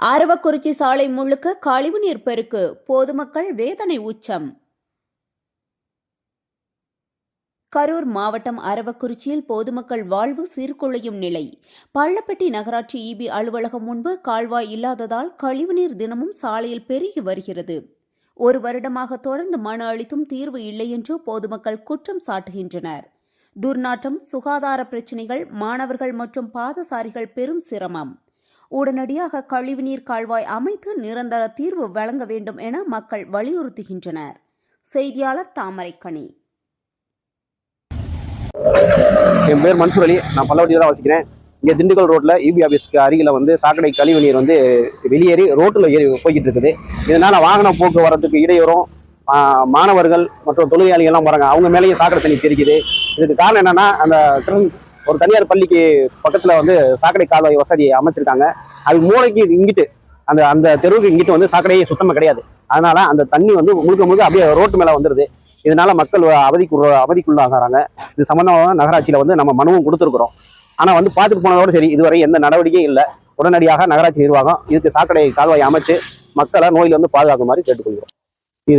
அரவக்குறிச்சி சாலை முழுக்க கழிவுநீர் பெருக்கு பொதுமக்கள் வேதனை உச்சம். கரூர் மாவட்டம் அரவக்குறிச்சியில் பொதுமக்கள் வாழ்வு சீர்குலையும் நிலை. பள்ளப்பட்டி நகராட்சி இபி அலுவலகம் முன்பு கால்வாய் இல்லாததால் கழிவுநீர் தினமும் சாலையில் பெருகி வருகிறது. ஒரு வருடமாக தொடர்ந்து மனு அளித்தும் தீர்வு இல்லை என்று பொதுமக்கள் குற்றம் சாட்டுகின்றனர். துர்நாற்றம் சுகாதார பிரச்சினைகள் மாணவர்கள் மற்றும் பாதசாரிகள் பெரும் சிரமம். உடனடியாக கழிவுநீர் கால்வாய் அமைத்து நிரந்தர தீர்வு வழங்க வேண்டும் என மக்கள் வலியுறுத்துகின்றனர். செய்தியாளர் தாமரைக்கணி என் பேர் மன்சூர் அலி. நான் பல்லவட்டியில் தான் வசிக்கிறேன். இங்கே திண்டுக்கல் ரோட்டில் இபி ஆஃபீஸ்க்கு அருகில் வந்து சாக்கடை கழிவு நீர் வந்து வெளியேறி ரோட்டில் ஏறி போய்கிட்டு இருக்குது. இதனால் வாகன போக்குவரத்துக்கு இடையூறும் மாணவர்கள் மற்றும் தொழிலாளிகள்லாம் வராங்க. அவங்க மேலேயும் சாக்கடை தண்ணி தெரிக்குது இதுக்கு காரணம் என்னென்னா அந்த ஒரு தனியார் பள்ளிக்கு பக்கத்தில் வந்து சாக்கடை கால்வாய் வசதி அமைச்சிருக்காங்க. அது மூளைக்கு இங்கிட்டு அந்த அந்த தெருவுக்கு இங்கிட்டு வந்து சாக்கடையே சுத்தமாக கிடையாது. அதனால அந்த தண்ணி வந்து முழுக்க முழுக்க அப்படியே ரோட்டு மேலே வந்துடுது இதனால மக்கள் அவதிக்கு அவதிக்குள்ளாகிறாங்க. இது சம்பந்தமாக நகராட்சியில் வந்து நம்ம மனுவும் கொடுத்துருக்குறோம். ஆனால் வந்து பார்த்துட்டு போனதோடு சரி இதுவரை எந்த நடவடிக்கையும் இல்லை. உடனடியாக நகராட்சி நிர்வாகம் இதுக்கு சாக்கடை கால்வாய் அமைச்சு மக்களை நோயிலிருந்து பாதுகாக்குமாறு கேட்டுக்கொள்கிறோம்.